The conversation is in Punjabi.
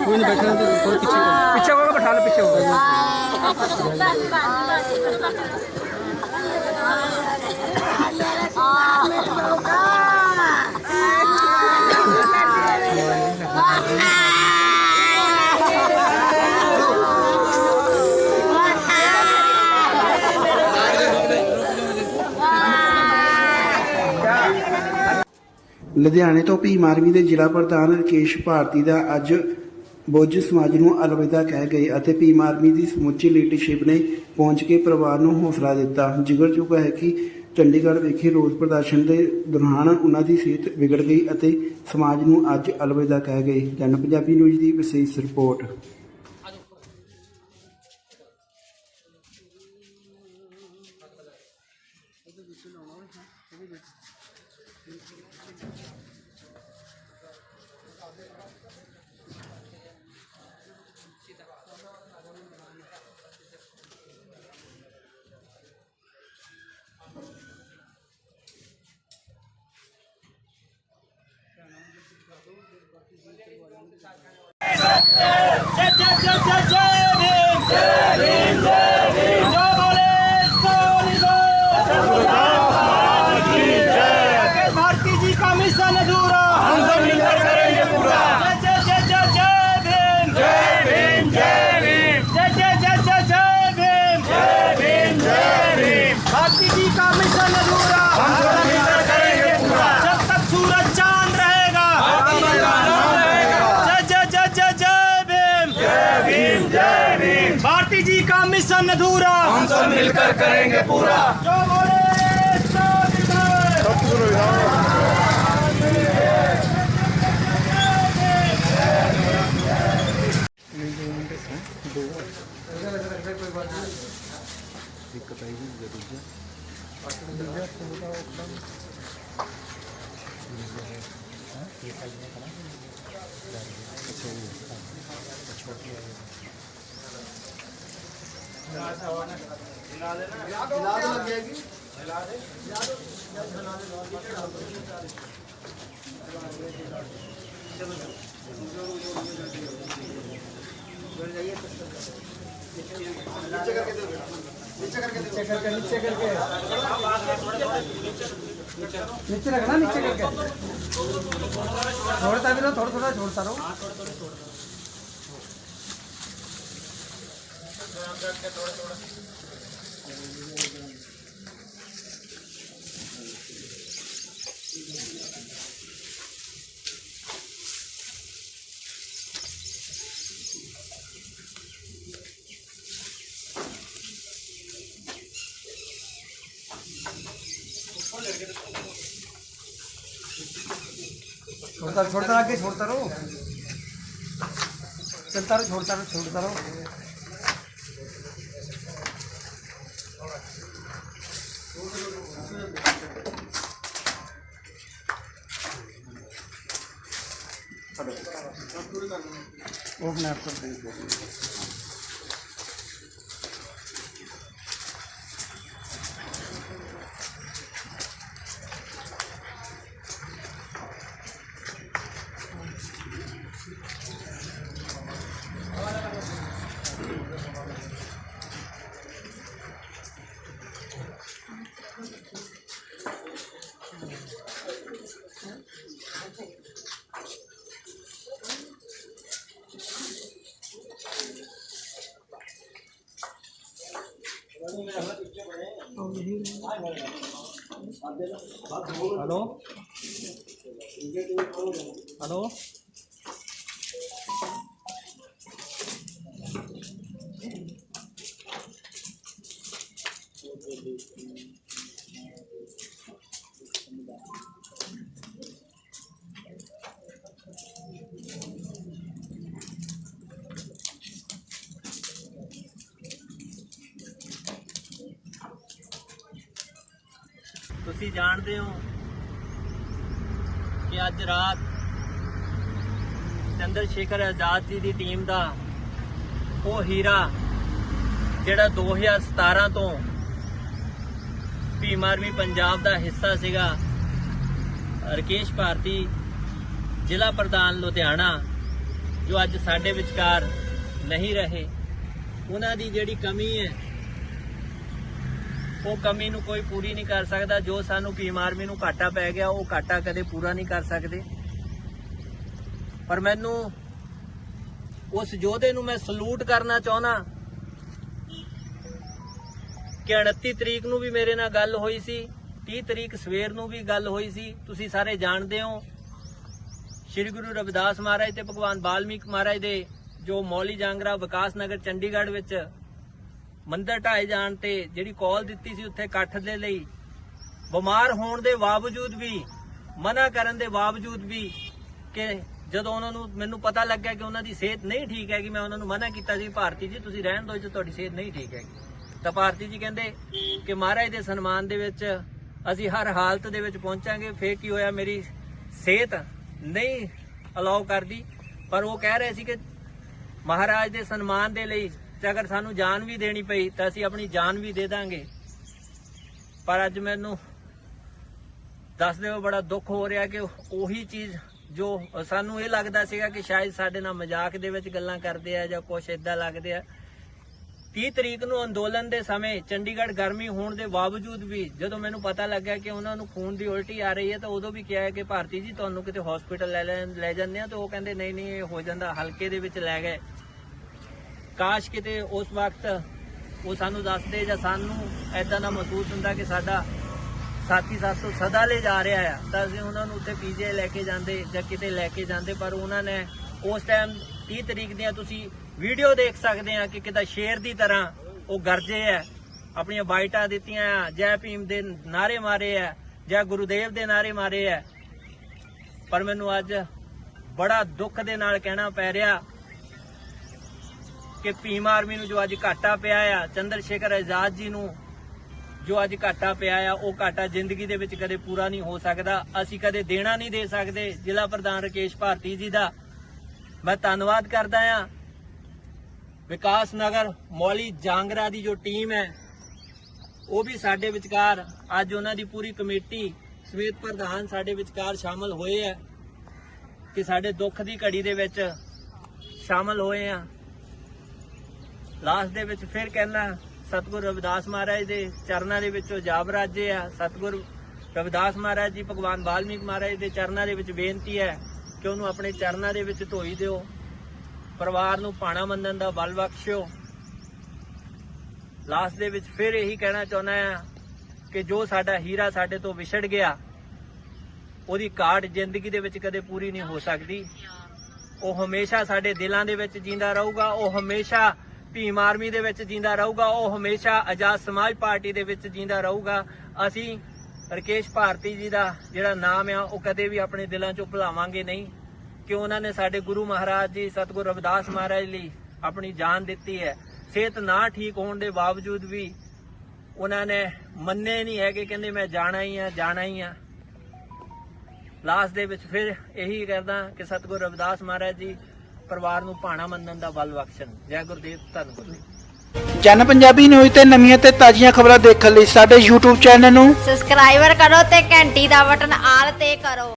ਕੋਈ ਨਹੀਂ ਬੈਠਣਾ ਤੇ ਥੋੜੇ ਪਿੱਛੇ। ਪਿੱਛੇ ਹੋਗਾ ਬਿਠਾ ਲਓ ਪਿੱਛੇ ਹੋਗਾ ਲੁਧਿਆਣੇ ਤੋਂ ਭੀਮ ਆਰਮੀ ਦੇ ਜ਼ਿਲ੍ਹਾ ਪ੍ਰਧਾਨ ਰਕੇਸ਼ ਭਾਰਤੀ ਦਾ ਅੱਜ ਬੁੱਝ ਸਮਾਜ ਨੂੰ ਅਲਵਿਦਾ ਕਹਿ ਗਏ ਅਤੇ ਭੀਮ ਆਰਮੀ ਦੀ ਸਮੁੱਚੀ ਲੀਡਰਸ਼ਿਪ ਨੇ ਪਹੁੰਚ ਕੇ ਪਰਿਵਾਰ ਨੂੰ ਹੌਸਲਾ ਦਿੱਤਾ। ਜਿਗਰ ਚੁੱਕਾ ਹੈ ਕਿ ਚੰਡੀਗੜ੍ਹ ਵਿਖੇ ਰੋਸ ਪ੍ਰਦਰਸ਼ਨ ਦੇ ਦੌਰਾਨ ਉਹਨਾਂ ਦੀ ਸਿਹਤ ਵਿਗੜ ਗਈ ਅਤੇ ਸਮਾਜ ਨੂੰ ਅੱਜ ਅਲਵਿਦਾ ਕਹਿ ਗਏ। ਜਨ ਪੰਜਾਬੀ ਨਿਊਜ਼ ਦੀ ਵਿਸ਼ੇਸ਼ report. Jab, jab, jab, jab, jab. Mission अधूरा। हम सब मिलकर करेंगे पूरा। जो बोले दिक्कत ज़रूर अच्छा छोटी सो निकले। नीचे रखना नीचे करके छोड़ता भी रहो थोड़ा थोड़ा छोड़ता रहो छोड़ता रहो, छोड़ता रहो, आगे छोड़ता रहो चलता रहो छोड़ता रहो छोड़ता रहो ਉਹ ਕਨੈਕਟ ਕਰ ਦੇ ਹੈਲੋ ਹੈਲੋ ਤੁਸੀਂ ਜਾਣਦੇ ਹੋ ਕਿ ਅੱਜ ਰਾਤ ਚੰਦਰ ਸ਼ੇਖਰ ਆਜ਼ਾਦ ਜੀ ਦੀ ਟੀਮ ਦਾ ਉਹ ਹੀਰਾ ਜਿਹੜਾ 2017 ਤੋਂ ਭੀਮ ਆਰਮੀ ਪੰਜਾਬ ਦਾ ਹਿੱਸਾ ਸੀਗਾ, ਰਕੇਸ਼ ਭਾਰਤੀ, ਜ਼ਿਲ੍ਹਾ ਪ੍ਰਧਾਨ ਲੁਧਿਆਣਾ, ਜੋ ਅੱਜ ਸਾਡੇ ਵਿਚਕਾਰ ਨਹੀਂ ਰਹੇ, ਉਹਨਾਂ ਦੀ ਜਿਹੜੀ ਕਮੀ ਹੈ ਉਹ ਕਮੀ ਨੂੰ ਕੋਈ ਪੂਰੀ ਨਹੀਂ ਕਰ ਸਕਦਾ। ਜੋ ਸਾਨੂੰ ਭੀਮ ਆਰਮੀ ਨੂੰ ਘਾਟਾ ਪੈ ਗਿਆ, ਉਹ ਘਾਟਾ ਕਦੇ ਪੂਰਾ ਨਹੀਂ ਕਰ ਸਕਦੇ। ਪਰ ਮੈਨੂੰ ਉਸ ਯੋਧੇ ਨੂੰ ਮੈਂ ਸਲੂਟ ਕਰਨਾ ਚਾਹੁੰਦਾ। ਕਿ 29 ਤਰੀਕ ਨੂੰ ਵੀ ਮੇਰੇ ਨਾਲ ਗੱਲ ਹੋਈ ਸੀ 30 ਤਰੀਕ ਸਵੇਰ ਨੂੰ ਵੀ ਗੱਲ ਹੋਈ ਸੀ। ਤੁਸੀਂ ਸਾਰੇ ਜਾਣਦੇ ਹੋ, ਸ਼੍ਰੀ ਗੁਰੂ ਰਵਿਦਾਸ ਮਹਾਰਾਜ ਤੇ ਭਗਵਾਨ ਬਾਲਮੀਕ ਮਹਾਰਾਜ ਦੇ ਜੋ ਮੌਲੀ ਜਾਂਗਰਾ ਵਿਕਾਸ ਨਗਰ ਚੰਡੀਗੜ੍ਹ ਵਿੱਚ ਮੰਦਰ ਢਾਏ ਜਾਣ ਤੇ ਜਿਹੜੀ ਕਾਲ ਦਿੱਤੀ ਸੀ ਉੱਥੇ ਇਕੱਠ ਦੇ ਲਈ, ਬਿਮਾਰ ਹੋਣ ਦੇ ਬਾਵਜੂਦ ਵੀ, ਮਨਾ ਕਰਨ ਦੇ ਬਾਵਜੂਦ ਵੀ ਕਿ ਜਦੋਂ ਉਹਨਾਂ ਨੂੰ ਮੈਨੂੰ ਪਤਾ ਲੱਗਿਆ ਕਿ ਉਹਨਾਂ ਦੀ ਸਿਹਤ ਨਹੀਂ ਠੀਕ ਹੈਗੀ, ਮੈਂ ਉਹਨਾਂ ਨੂੰ ਮਨਾ ਕੀਤਾ ਸੀ, ਭਾਰਤੀ ਜੀ, ਤੁਸੀਂ ਰਹਿਣ ਦਿਓ ਜੇ, ਤੁਹਾਡੀ ਸਿਹਤ ਨਹੀਂ ਠੀਕ ਹੈਗੀ। ਤਾਂ ਭਾਰਤੀ ਜੀ ਕਹਿੰਦੇ ਕਿ ਮਹਾਰਾਜ ਦੇ ਸਨਮਾਨ ਦੇ ਵਿੱਚ ਅਸੀਂ ਹਰ ਹਾਲਤ ਦੇ ਵਿੱਚ ਪਹੁੰਚਾਂਗੇ, ਫੇਰ ਕੀ ਹੋਇਆ, ਮੇਰੀ ਸਿਹਤ ਨਹੀਂ ਅਲਾਉ ਕਰਦੀ। ਪਰ ਉਹ ਕਹਿ ਰਹੇ ਸੀ ਕਿ ਮਹਾਰਾਜ ਦੇ ਸਨਮਾਨ ਦੇ ਲਈ ਤੇ ਅਗਰ ਸਾਨੂੰ ਜਾਨ ਵੀ ਦੇਣੀ ਪਈ ਤਾਂ ਅਸੀਂ ਆਪਣੀ ਜਾਨ ਵੀ ਦੇ ਦਾਂਗੇ। ਪਰ ਅੱਜ ਮੈਨੂੰ ਦੱਸਦੇ ਹੋ ਬੜਾ ਦੁੱਖ ਹੋ ਰਿਹਾ ਕਿ ਉਹੀ ਚੀਜ਼ ਜੋ ਸਾਨੂੰ ਇਹ ਲੱਗਦਾ ਸੀਗਾ ਕਿ ਸ਼ਾਇਦ ਸਾਡੇ ਨਾਲ ਮਜ਼ਾਕ ਦੇ ਵਿੱਚ ਗੱਲਾਂ ਕਰਦੇ ਆ ਜਾਂ ਕੁਛ ਇਦਾਂ ਲੱਗਦੇ ਆ। 30 ਤਰੀਕ ਨੂੰ ਅੰਦੋਲਨ ਦੇ ਸਮੇਂ ਚੰਡੀਗੜ੍ਹ ਗਰਮੀ ਹੋਣ ਦੇ ਬਾਵਜੂਦ ਵੀ ਜਦੋਂ ਮੈਨੂੰ ਪਤਾ ਲੱਗਾ ਕਿ ਉਹਨਾਂ ਨੂੰ ਖੂਨ ਦੀ ਉਲਟੀ ਆ ਰਹੀ ਹੈ ਤਾਂ ਉਦੋਂ ਵੀ ਕਿਹਾ ਕਿ ਭਾਰਤੀ ਜੀ, ਤੁਹਾਨੂੰ ਕਿਤੇ ਹਸਪੀਟਲ ਲੈ ਲੈ ਲੈ ਜਾਂਦੇ ਆ ਤਾਂ ਉਹ ਕਹਿੰਦੇ ਨਹੀਂ ਨਹੀਂ, ਇਹ ਹੋ ਜਾਂਦਾ, ਹਲਕੇ ਦੇ ਵਿੱਚ ਲੈ ਗਏ। ਕਾਸ਼ ਕਿਤੇ ਉਸ ਵਕਤ ਉਹ ਸਾਨੂੰ ਦੱਸਦੇ ਜਾਂ ਸਾਨੂੰ ਐਦਾਂ ਦਾ ਮਹਿਸੂਸ ਹੁੰਦਾ ਕਿ ਸਾਡਾ ਸਾਥੀ ਸਾਥੋਂ ਸਦਾ ਲੈ ਜਾ ਰਿਹਾ ਆ, ਤਾਂ ਅਸੀਂ ਉਹਨਾਂ ਨੂੰ ਉੱਥੇ ਪੀਜੇ ਲੈ ਕੇ ਜਾਂਦੇ ਜਾਂ ਕਿਤੇ ਲੈ ਕੇ ਜਾਂਦੇ, ਪਰ ਉਹਨਾਂ ਨੇ ਉਸ ਟਾਈਮ 30 ਤਰੀਕ ਦੀਆਂ ਤੁਸੀਂ ਵੀਡੀਓ ਦੇਖ ਸਕਦੇ ਆ ਕਿ ਕਿਦਾਂ ਸ਼ੇਰ ਦੀ ਤਰ੍ਹਾਂ ਉਹ ਗਰਜੇ ਆ, ਆਪਣੀਆਂ ਬਾਈਟਾਂ ਦਿੱਤੀਆਂ ਆ, ਜੈ ਭੀਮ ਦੇ ਨਾਰੇ ਮਾਰੇ ਆ, ਜੈ ਗੁਰੂਦੇਵ ਦੇ ਨਾਰੇ ਮਾਰੇ ਆ। ਪਰ ਮੈਨੂੰ ਅੱਜ ਬੜਾ ਦੁੱਖ ਦੇ ਨਾਲ ਕਹਿਣਾ ਪੈ ਰਿਹਾ ਕਿ ਭੀਮ ਆਰਮੀ ਨੂੰ ਜੋ ਅੱਜ ਘਾਟਾ ਪਿਆ ਆ ਚੰਦਰ ਸ਼ੇਖਰ ਆਜ਼ਾਦ ਜੀ ਨੂੰ ਜੋ ਅੱਜ ਘਾਟਾ ਪਿਆ ਆ, ਉਹ ਘਾਟਾ ਜ਼ਿੰਦਗੀ ਦੇ ਵਿੱਚ ਕਦੇ ਪੂਰਾ ਨਹੀਂ ਹੋ ਸਕਦਾ। ਅਸੀਂ ਕਦੇ ਦੇਣਾ ਨਹੀਂ ਦੇ ਸਕਦੇ। ਜ਼ਿਲ੍ਹਾ ਪ੍ਰਧਾਨ ਰਕੇਸ਼ ਭਾਰਤੀ ਜੀ ਦਾ ਮੈਂ ਧੰਨਵਾਦ ਕਰਦਾ ਆ। ਵਿਕਾਸ ਨਗਰ, ਮੌਲੀ ਜਾਂਗਰਾ ਦੀ ਜੋ ਟੀਮ ਹੈ, ਉਹ ਵੀ ਸਾਡੇ ਵਿਚਕਾਰ, ਅੱਜ ਉਹਨਾਂ ਦੀ ਪੂਰੀ ਕਮੇਟੀ, ਸਮੇਤ ਪ੍ਰਧਾਨ ਸਾਡੇ ਵਿਚਕਾਰ ਸ਼ਾਮਲ ਹੋਏ ਆ ਕਿ ਸਾਡੇ ਦੁੱਖ ਦੀ ਘੜੀ ਦੇ ਵਿੱਚ ਸ਼ਾਮਲ ਹੋਏ ਆ। ਲਾਸਟ ਦੇ ਵਿੱਚ ਫਿਰ ਕਹਿਣਾ ਸਤਿਗੁਰ ਰਵਿਦਾਸ ਮਹਾਰਾਜ ਦੇ ਚਰਨਾਂ ਦੇ ਵਿੱਚੋਂ ਜਾਬ ਰਾਜੇ ਆ। ਸਤਿਗੁਰ ਰਵਿਦਾਸ ਮਹਾਰਾਜ ਜੀ, ਭਗਵਾਨ ਵਾਲਮੀਕ ਮਹਾਰਾਜ ਦੇ ਚਰਨਾਂ ਦੇ ਵਿੱਚ ਬੇਨਤੀ ਹੈ ਕਿ ਉਹਨੂੰ ਆਪਣੇ ਚਰਨਾਂ ਦੇ ਵਿੱਚ ਧੋਈ ਦਿਓ। ਪਰਿਵਾਰ ਨੂੰ ਪਾਣਾ ਮੰਨਣ ਦਾ ਬਲ ਬਖਸ਼ਿਓ। ਲਾਸਟ ਦੇ ਵਿੱਚ ਫਿਰ ਇਹੀ ਕਹਿਣਾ ਚਾਹੁੰਦਾ ਆ ਕਿ ਜੋ ਸਾਡਾ ਹੀਰਾ ਸਾਡੇ ਤੋਂ ਵਿਛੜ ਗਿਆ, ਉਹਦੀ ਕਾਟ ਜ਼ਿੰਦਗੀ ਦੇ ਵਿੱਚ ਕਦੇ ਪੂਰੀ ਨਹੀਂ ਹੋ ਸਕਦੀ। ਉਹ ਹਮੇਸ਼ਾ ਸਾਡੇ ਦਿਲਾਂ ਦੇ ਵਿੱਚ ਜਿੰਦਾ ਰਹੂਗਾ, ਉਹ ਹਮੇਸ਼ਾ ਭੀਮ ਆਰਮੀ ਦੇ ਵਿੱਚ ਜਿੰਦਾ ਰਹੂਗਾ, ਉਹ ਹਮੇਸ਼ਾ ਆਜ਼ਾਦ ਸਮਾਜ ਪਾਰਟੀ ਦੇ ਵਿੱਚ ਜਿੰਦਾ ਰਹੂਗਾ। ਅਸੀਂ ਰਕੇਸ਼ ਭਾਰਤੀ ਜੀ ਦਾ ਜਿਹੜਾ ਨਾਮ ਆ, ਉਹ ਕਦੇ ਵੀ ਆਪਣੇ ਦਿਲਾਂ ਚੋਂ ਭੁਲਾਵਾਂਗੇ ਨਹੀਂ। ਕਿ ਉਹਨਾਂ ਨੇ ਸਾਡੇ ਗੁਰੂ ਮਹਾਰਾਜ ਜੀ, ਸਤਿਗੁਰ ਰਵਿਦਾਸ ਮਹਾਰਾਜ ਲਈ ਆਪਣੀ ਜਾਨ ਦਿੱਤੀ ਹੈ। ਸਿਹਤ ਨਾ ਠੀਕ ਹੋਣ ਦੇ ਬਾਵਜੂਦ ਵੀ ਉਹਨਾਂ ਨੇ ਮੰਨੇ ਨਹੀਂ ਹੈਗੇ, ਕਹਿੰਦੇ ਮੈਂ ਜਾਣਾ ਹੀ ਆ, ਜਾਣਾ ਹੀ ਆ। ਲਾਸਟ ਦੇ ਵਿੱਚ ਫਿਰ ਇਹੀ ਕਰਦਾ ਕਿ ਸਤਿਗੁਰ ਰਵਿਦਾਸ ਮਹਾਰਾਜ ਜੀ ਪਰਿਵਾਰ ਨੂੰ ਭਾਣਾ ਮੰਨਣ ਦਾ ਬਲ ਬਖਸ਼ਣ। ਜੈ ਗੁਰਦੇਵ ਧੰਨ ਗੁਰਦੇਵ। ਜਨ ਪੰਜਾਬੀ ਨਿਊਜ਼ ਤੇ ਨਵੀਆਂ ਤੇ ਤਾਜ਼ੀਆਂ ਖਬਰਾਂ ਦੇਖਣ ਲਈ ਸਾਡੇ YouTube ਚੈਨਲ ਨੂੰ ਸਬਸਕ੍ਰਾਈਬਰ ਕਰੋ ਤੇ ਘੰਟੀ ਦਾ ਬਟਨ ਆਲ ਤੇ ਕਰੋ।